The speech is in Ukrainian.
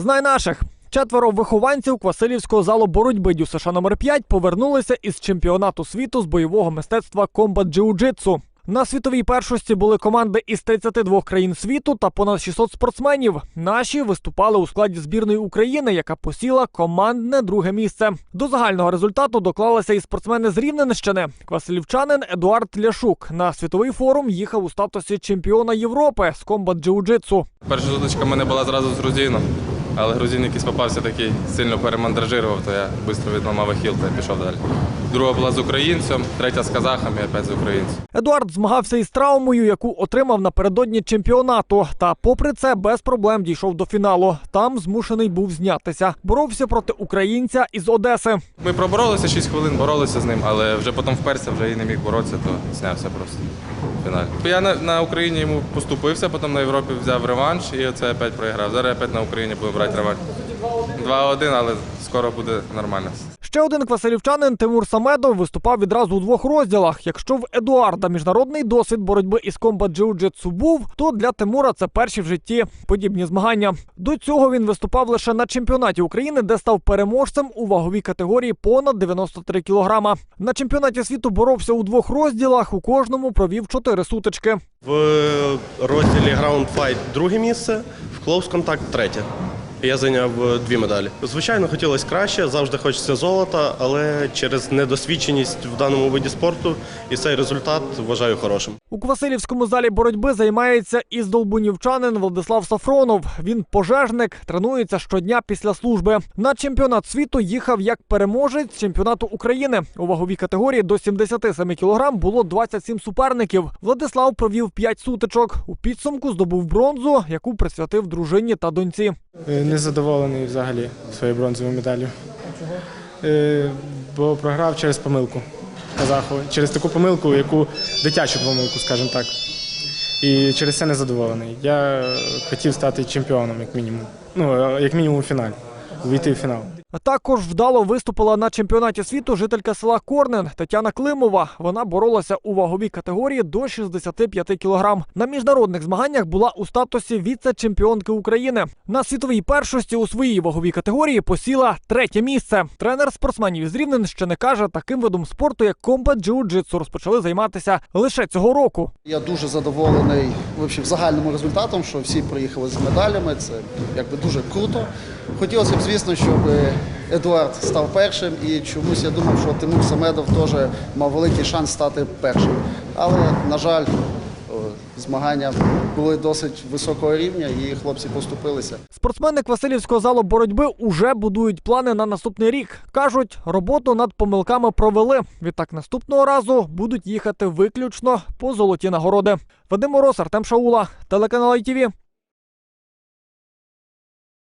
Знай наших. Четверо вихованців Квасилівського залу боротьби ДЮСШ номер 5 повернулися із чемпіонату світу з бойового мистецтва комбат джиу-джитсу. На світовій першості були команди із 32 країн світу та понад 600 спортсменів. Наші виступали у складі збірної України, яка посіла командне друге місце. До загального результату доклалися і спортсмени з Рівненщини. Квасилівчанин Едуард Ляшук на світовий форум їхав у статусі чемпіона Європи з комбат джиу-джитсу. Перша зустрічка в мене була зразу з грузином, але грузин якийсь попався такий, сильно перемандражирував, то я швидко відламав ахіл та пішов далі. Друга була з українцем, третя з казахом і опять з українцем. Едуард змагався із травмою, яку отримав напередодні чемпіонату. Та, попри це, без проблем дійшов до фіналу. Там змушений був знятися. Боровся проти українця із Одеси. Ми проборолися 6 хвилин, боролися з ним, але вже потім вперся, вже і не міг боротися, то знявся просто в фіналі. Я на, на Україні йому поступився, потім на Європі взяв реванш і оце опять проіграв. Зараз опять на Україні буду брати реванш. 2-1, але скоро буде нормально. Ще один квасилівчанин Тимур Самедов виступав відразу у двох розділах. Якщо в Едуарда міжнародний досвід боротьби із комбат джиу-джитсу був, то для Тимура це перші в житті подібні змагання. До цього він виступав лише на чемпіонаті України, де став переможцем у ваговій категорії понад 93 кілограма. На чемпіонаті світу боровся у двох розділах. У кожному провів чотири сутички. В розділі Ground Fight друге місце, в Close Contact третє. Я зайняв е, дві медалі. Звичайно, хотілося краще, завжди хочеться золота, але через недосвідченість в даному виді спорту і цей результат вважаю хорошим. У Квасилівському залі боротьби займається і здолбунівчанин Владислав Сафронов. Він пожежник, тренується щодня після служби. На чемпіонат світу їхав як переможець чемпіонату України. У ваговій категорії до 77 кг було 27 суперників. Владислав провів 5 сутичок. У підсумку здобув бронзу, яку присвятив дружині та доньці. Незадоволений взагалі своєю бронзовою медаллю. Е, Бо програв через помилку казаху. Через таку помилку, яку дитячу помилку, скажімо так. І через це незадоволений. Я хотів стати чемпіоном, як мінімум. Ну, як мінімум у фіналі. Увійти в фінал. Також вдало виступила на чемпіонаті світу жителька села Корнен Тетяна Климова. Вона боролася у ваговій категорії до 65 кг. На міжнародних змаганнях була у статусі віце-чемпіонки України. На світовій першості у своїй ваговій категорії посіла третє місце. Тренер спортсменів із Рівненщини каже, таким видом спорту, як комбат джиу-джитсу, розпочали займатися лише цього року. Я дуже задоволений вообще, загальним результатом, що всі приїхали з медалями. Це якби дуже круто. Хотілося б, звісно, щоб Едуард став першим, і чомусь я думав, що Тимур Самедов теж мав великий шанс стати першим. Але, на жаль, змагання були досить високого рівня, і хлопці поступилися. Спортсмени Квасилівського залу боротьби уже будують плани на наступний рік. кажуть, роботу над помилками провели. Відтак наступного разу будуть їхати виключно по золоті нагороди. Вадим Мороз, Артем Шаула, телеканал ITV.